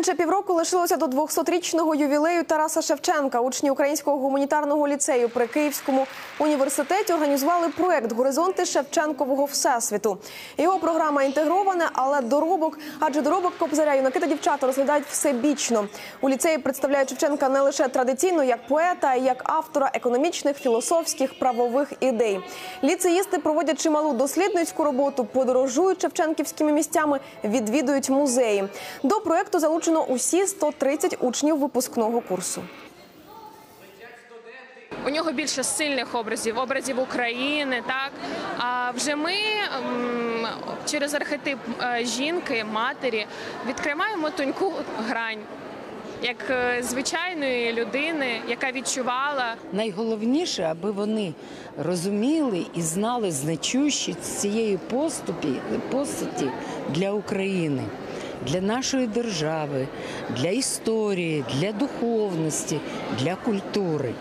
Менше півроку лишилося до 200-річного ювілею Тараса Шевченка. Учні Українського гуманітарного ліцею при Київському університеті організували проект Горизонти Шевченкового всесвіту. Його програма інтегрована, але доробок, адже доробок Кобзаря юнаки та дівчата розглядають всебічно. У ліцеї представляють Шевченка не лише традиційно як поета, а й як автора економічних, філософських, правових ідей. Ліцеїсти проводять чималу дослідницьку роботу, подорожують шевченківськими місцями, відвідують музеї. До проекту залучено усі 130 учнів випускного курсу. У нього більше сильних образів, образів України. Так а вже ми через архетип е, жінки, матері відкриваємо тоньку грань. Як е, звичайної людини, яка відчувала Найголовніше, аби вони розуміли і знали значущість цієї поступі постаті для України, для нашої держави, для історії, для духовності, для культури.